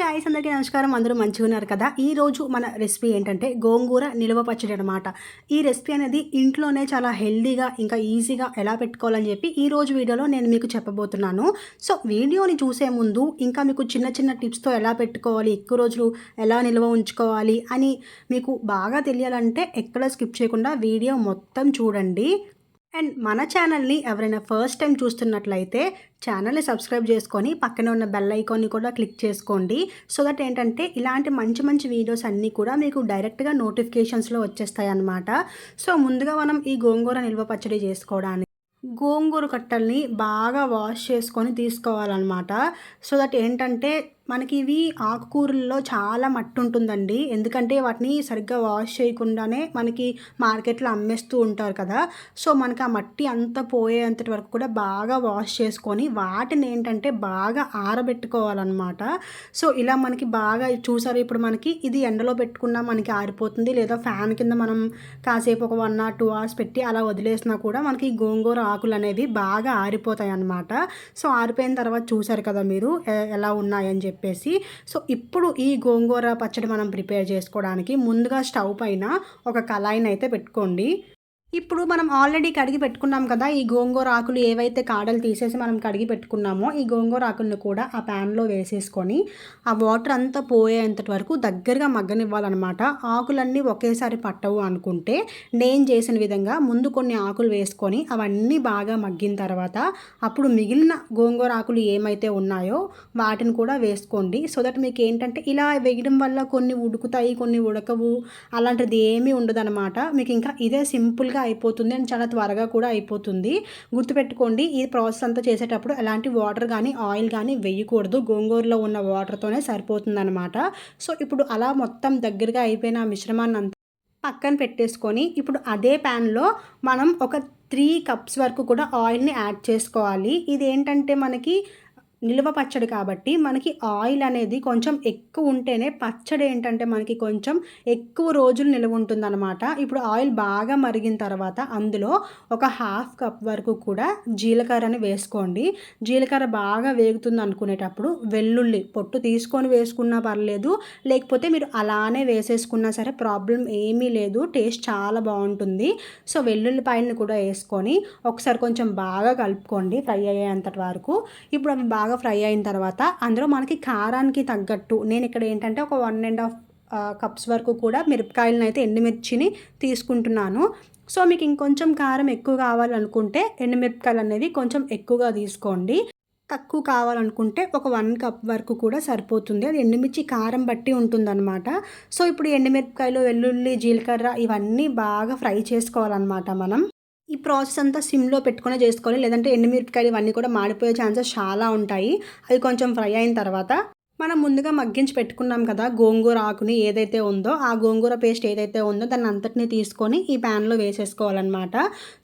Guys అందరికీ నమస్కారం. అందరూ మంచిగా ఉన్నారు కదా? ఈ రోజు మన రెసిపీ ఏంటంటే గోంగూర నిల్వ పచ్చడి అనమాట ఈ రెసిపీ అనేది ఇంట్లోనే చాలా హెల్దీగా ఇంకా ఈజీగా ఎలా పెట్టుకోవాలని చెప్పి ఈ రోజు వీడియోలో నేను మీకు చెప్పబోతున్నాను. సో వీడియోని చూసే ముందు ఇంకా మీకు చిన్న చిన్న టిప్స్తో ఎలా పెట్టుకోవాలి ఎక్కువ రోజులు ఎలా నిల్వ ఉంచుకోవాలి అని మీకు బాగా తెలియాలంటే ఎక్కడ స్కిప్ చేయకుండా వీడియో మొత్తం చూడండి. అండ్ మన ఛానల్ని ఎవరైనా ఫస్ట్ టైం చూస్తున్నట్లయితే ఛానల్ని సబ్స్క్రైబ్ చేసుకొని పక్కన ఉన్న బెల్ ఐకాన్ని కూడా క్లిక్ చేసుకోండి. సో దట్ ఏంటంటే ఇలాంటి మంచి మంచి వీడియోస్ అన్నీ కూడా మీకు డైరెక్ట్గా నోటిఫికేషన్స్లో వచ్చేస్తాయి అన్నమాట సో ముందుగా మనం ఈ గోంగూర నిల్వ పచ్చడి చేసుకోవడానికి గోంగూర కట్టల్ని బాగా వాష్ చేసుకొని తీసుకోవాలన్నమాట. సో దట్ ఏంటంటే మనకి ఇవి ఆకుకూరల్లో చాలా మట్టి ఉంటుందండి ఎందుకంటే వాటిని సరిగ్గా వాష్ చేయకుండానే మనకి మార్కెట్లో అమ్మేస్తూ ఉంటారు కదా. సో మనకి ఆ మట్టి అంతా పోయేంతటి వరకు కూడా బాగా వాష్ చేసుకొని వాటిని ఏంటంటే బాగా ఆరబెట్టుకోవాలన్నమాట. సో ఇలా మనకి బాగా చూసారు? ఇప్పుడు మనకి ఇది ఎండలో పెట్టుకున్నా మనకి ఆరిపోతుంది. లేదా ఫ్యాన్ కింద మనం కాసేపు ఒక వన్ ఆర్ టూ అవర్స్ పెట్టి అలా వదిలేసినా కూడా మనకి గోంగూర ఆకులు అనేవి బాగా ఆరిపోతాయి అన్నమాట సో ఆరిపోయిన తర్వాత చూసారు కదా మీరు ఎలా ఉన్నాయని చెప్పి. చెప్పేసి సో ఇప్పుడు ఈ గోంగూర పచ్చడి మనం ప్రిపేర్ చేసుకోవడానికి ముందుగా స్టవ్ పైన ఒక కళాయిని అయితే పెట్టుకోండి. ఇప్పుడు మనం ఆల్రెడీ కడిగి పెట్టుకున్నాం కదా ఈ గోంగూర ఆకులు ఏవైతే కాడలు తీసేసి మనం కడిగి పెట్టుకున్నామో ఈ గోంగూర ఆకులను కూడా ఆ ప్యాన్లో వేసేసుకొని ఆ వాటర్ అంతా పోయేంతటి వరకు దగ్గరగా మగ్గనివ్వాలన్నమాట. ఆకులన్నీ ఒకేసారి పట్టవు అనుకుంటే నేను చేసిన విధంగా ముందు కొన్ని ఆకులు వేసుకొని అవన్నీ బాగా మగ్గిన తర్వాత అప్పుడు మిగిలిన గోంగూర ఆకులు ఏమైతే ఉన్నాయో వాటిని కూడా వేసుకోండి. సో దట్ మీకు ఏంటంటే ఇలా వేయడం వల్ల కొన్ని ఉడుకుతాయి కొన్ని ఉడకవు అలాంటిది ఏమీ ఉండదన్నమాట. మీకు ఇంకా ఇదే సింపుల్గా అయిపోతుంది అండ్ చాలా త్వరగా కూడా అయిపోతుంది. గుర్తుపెట్టుకోండి ఈ ప్రాసెస్ అంతా చేసేటప్పుడు ఎలాంటి వాటర్ కానీ ఆయిల్ కానీ వేయకూడదు. గోంగూరలో ఉన్న వాటర్తోనే సరిపోతుందన్నమాట. సో ఇప్పుడు అలా మొత్తం దగ్గరగా అయిపోయిన మిశ్రమాన్ని అంతా పక్కన పెట్టేసుకొని ఇప్పుడు అదే ప్యాన్లో మనం ఒక త్రీ కప్స్ వరకు కూడా ఆయిల్ని యాడ్ చేసుకోవాలి. ఇది ఏంటంటే మనకి నిల్వ పచ్చడి కాబట్టి మనకి ఆయిల్ అనేది కొంచెం ఎక్కువ ఉంటేనే పచ్చడి ఏంటంటే మనకి కొంచెం ఎక్కువ రోజులు నిల్వ ఉంటుందన్నమాట. ఇప్పుడు ఆయిల్ బాగా మరిగిన తర్వాత అందులో ఒక హాఫ్ కప్ వరకు కూడా జీలకర్రని వేసుకోండి. జీలకర్ర బాగా వేగుతుంది అనుకునేటప్పుడు వెల్లుల్లి పొట్టు తీసుకొని వేసుకున్నా పర్లేదు లేకపోతే మీరు అలానే వేసేసుకున్నా సరే ప్రాబ్లం ఏమీ లేదు టేస్ట్ చాలా బాగుంటుంది. సో వెల్లుల్లిపాయలను కూడా వేసుకొని ఒకసారి కొంచెం బాగా కలుపుకోండి ఫ్రై అయ్యేంతటి వరకు. ఇప్పుడు అవి బాగా బాగా ఫ్రై అయిన తర్వాత అందులో మనకి కారానికి తగ్గట్టు నేను ఇక్కడ ఏంటంటే ఒక వన్ అండ్ హాఫ్ కప్స్ వరకు కూడా మిరపకాయలను అయితే ఎండుమిర్చిని తీసుకుంటున్నాను. సో మీకు ఇంకొంచెం కారం ఎక్కువ కావాలనుకుంటే ఎండుమిరపకాయలు అనేవి కొంచెం ఎక్కువగా తీసుకోండి. తక్కువ కావాలనుకుంటే ఒక వన్ కప్ వరకు కూడా సరిపోతుంది. అది ఎండుమిర్చి కారం బట్టి ఉంటుందన్నమాట. సో ఇప్పుడు ఎండుమిరపకాయలు వెల్లుల్లి జీలకర్ర ఇవన్నీ బాగా ఫ్రై చేసుకోవాలన్నమాట మనం. ఈ ప్రాసెస్ అంతా సిమ్లో పెట్టుకునే చేసుకోవాలి. లేదంటే ఎండుమిరపకాయలు ఇవన్నీ కూడా మాడిపోయే ఛాన్సెస్ చాలా ఉంటాయి. అవి కొంచెం ఫ్రై అయిన తర్వాత మనం ముందుగా మగ్గించి పెట్టుకున్నాం కదా గోంగూర ఆకుని ఏదైతే ఉందో ఆ గోంగూర పేస్ట్ ఏదైతే ఉందో దాన్ని అంతటిని తీసుకొని ఈ ప్యాన్లో వేసేసుకోవాలన్నమాట.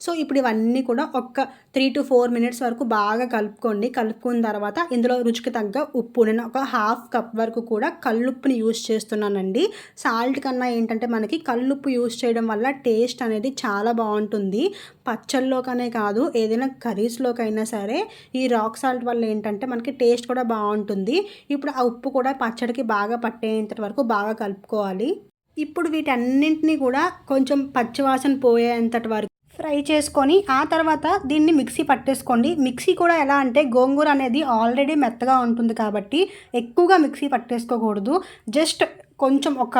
సో ఇప్పుడు ఇవన్నీ కూడా ఒక్క త్రీ టు ఫోర్ మినిట్స్ వరకు బాగా కలుపుకోండి. కలుపుకున్న తర్వాత ఇందులో రుచికి తగ్గ ఉప్పు నేను ఒక హాఫ్ కప్ వరకు కూడా కల్లుప్పుని యూస్ చేస్తున్నానండి. సాల్ట్ కన్నా ఏంటంటే మనకి కల్లుప్పు యూస్ చేయడం వల్ల టేస్ట్ అనేది చాలా బాగుంటుంది. పచ్చళ్ళలోకనే కాదు ఏదైనా కర్రీస్లోకైనా సరే ఈ రాక్ సాల్ట్ వల్ల ఏంటంటే మనకి టేస్ట్ కూడా బాగుంటుంది. ఇప్పుడు ఆ ఉప్పు కూడా పచ్చడికి బాగా పట్టేంత వరకు బాగా కలుపుకోవాలి. ఇప్పుడు వీటన్నింటినీ కూడా కొంచెం పచ్చివాసన పోయేంతటి వరకు ఫ్రై చేసుకొని ఆ తర్వాత దీన్ని మిక్సీ పట్టేసుకోండి. మిక్సీ కూడా ఎలా అంటే గోంగూర అనేది ఆల్రెడీ మెత్తగా ఉంటుంది కాబట్టి ఎక్కువగా మిక్సీ పట్టేసుకోకూడదు. జస్ట్ కొంచెం ఒక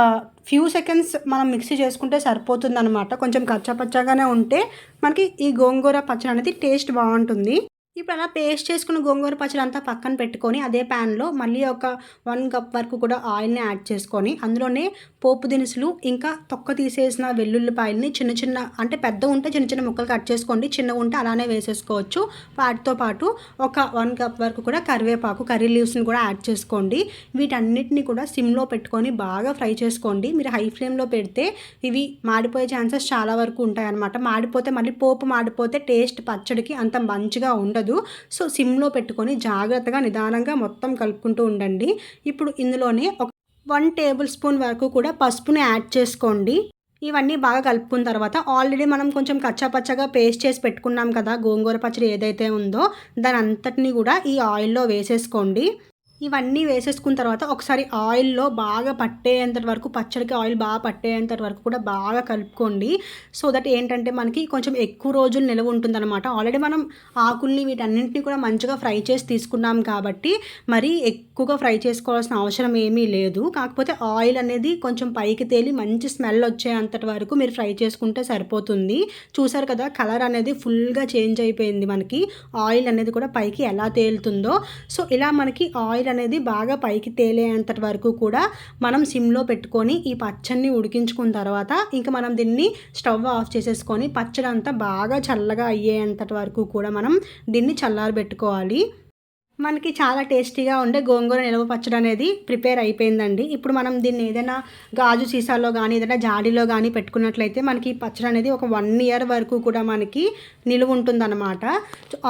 ఫ్యూ సెకండ్స్ మనం మిక్సీ చేసుకుంటే సరిపోతుంది అనమాట కొంచెం కచ్చపచ్చగానే ఉంటే మనకి ఈ గోంగూర పచ్చడి అనేది టేస్ట్ బాగుంటుంది. ఇప్పుడు అలా పేస్ట్ చేసుకున్న గోంగూర పచ్చడి అంతా పక్కన పెట్టుకొని అదే ప్యాన్లో మళ్ళీ ఒక వన్ కప్ వరకు కూడా ఆయిల్ని యాడ్ చేసుకొని అందులోనే పోపు దినుసులు ఇంకా తొక్క తీసేసిన వెల్లుల్లిపాయలని చిన్న చిన్న అంటే పెద్ద ఉంటే చిన్న చిన్న ముక్కలు కట్ చేసుకోండి చిన్న ఉంటే అలానే వేసేసుకోవచ్చు. వాటితో పాటు ఒక వన్ కప్ వరకు కూడా కరివేపాకు కర్రీ లీవ్స్ని కూడా యాడ్ చేసుకోండి. వీటన్నిటిని కూడా సిమ్లో పెట్టుకొని బాగా ఫ్రై చేసుకోండి. మీరు హై ఫ్లేమ్లో పెడితే ఇవి మాడిపోయే ఛాన్సెస్ చాలా వరకు ఉంటాయి అన్నమాట మాడిపోతే మళ్ళీ పోపు మాడిపోతే టేస్ట్ పచ్చడికి అంత మంచిగా ఉండదు. ఉండదు సో సిమ్లో పెట్టుకొని జాగ్రత్తగా నిదానంగా మొత్తం కలుపుకుంటూ ఉండండి. ఇప్పుడు ఇందులోనే ఒక వన్ టేబుల్ స్పూన్ వరకు కూడా పసుపుని యాడ్ చేసుకోండి. ఇవన్నీ బాగా కలుపుకున్న తర్వాత ఆల్రెడీ మనం కొంచెం కచ్చాపచ్చగా పేస్ట్ చేసి పెట్టుకున్నాం కదా గోంగూర పచ్చడి ఏదైతే ఉందో దాని అంతటిని కూడా ఈ ఆయిల్లో వేసేసుకోండి. ఇవన్నీ వేసేసుకున్న తర్వాత ఒకసారి ఆయిల్లో బాగా పట్టేంత వరకు పచ్చడికి ఆయిల్ బాగా పట్టేంత వరకు కూడా బాగా కలుపుకోండి. సో దట్ ఏంటంటే మనకి కొంచెం ఎక్కువ రోజులు నిలవ ఉంటుందన్నమాట. ఆల్రెడీ మనం ఆకుల్ని వీటన్నింటినీ కూడా మంచిగా ఫ్రై చేసి తీసుకున్నాం కాబట్టి మరీ ఎక్కువగా ఫ్రై చేసుకోవాల్సిన అవసరం ఏమీ లేదు. కాకపోతే ఆయిల్ అనేది కొంచెం పైకి తేలి మంచి స్మెల్ వచ్చేంతటి వరకు మీరు ఫ్రై చేసుకుంటే సరిపోతుంది. చూసారు కదా కలర్ అనేది ఫుల్గా చేంజ్ అయిపోయింది మనకి. ఆయిల్ అనేది కూడా పైకి ఎలా తేలుతుందో. సో ఇలా మనకి ఆయిల్ ఆయిల్ అనేది బాగా పైకి తేలేంతటి వరకు కూడా మనం సిమ్లో పెట్టుకొని ఈ పచ్చడిని ఉడికించుకున్న తర్వాత ఇంకా మనం దీన్ని స్టవ్ ఆఫ్ చేసేసుకొని పచ్చడి అంతా బాగా చల్లగా అయ్యేంతటి వరకు కూడా మనం దీన్ని చల్లారబెట్టుకోవాలి. మనకి చాలా టేస్టీగా ఉండే గోంగూర నిలవ పచ్చడి అనేది ప్రిపేర్ అయిపోయిందండి. ఇప్పుడు మనం దీన్ని ఏదైనా గాజు సీసాలో కానీ ఏదైనా జాడీలో కానీ పెట్టుకున్నట్లయితే మనకి పచ్చడి అనేది ఒక వన్ ఇయర్ వరకు కూడా మనకి నిలువ ఉంటుందన్నమాట.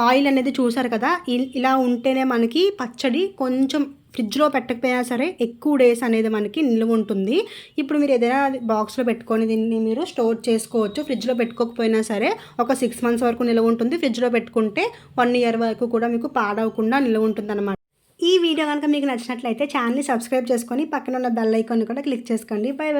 ఆయిల్ అనేది చూసారు కదా ఇలా ఉంటేనే మనకి పచ్చడి కొంచెం ఫ్రిడ్జ్లో పెట్టకపోయినా సరే ఎక్కువ డేస్ అనేది మనకి నిల్వ ఉంటుంది. ఇప్పుడు మీరు ఏదైనా బాక్స్లో పెట్టుకొని దీన్ని మీరు స్టోర్ చేసుకోవచ్చు. ఫ్రిడ్జ్లో పెట్టుకోకపోయినా సరే ఒక సిక్స్ మంత్స్ వరకు నిల్వ ఉంటుంది. ఫ్రిడ్జ్లో పెట్టుకుంటే వన్ ఇయర్ వరకు కూడా మీకు పాడవకుండా నిల్వ ఉంటుంది అనమాట ఈ వీడియో కనుక మీకు నచ్చినట్లయితే ఛానల్ని సబ్స్క్రైబ్ చేసుకొని పక్కన ఉన్న బెల్ ఐకాన్ కూడా క్లిక్ చేసుకోండి. Bye bye.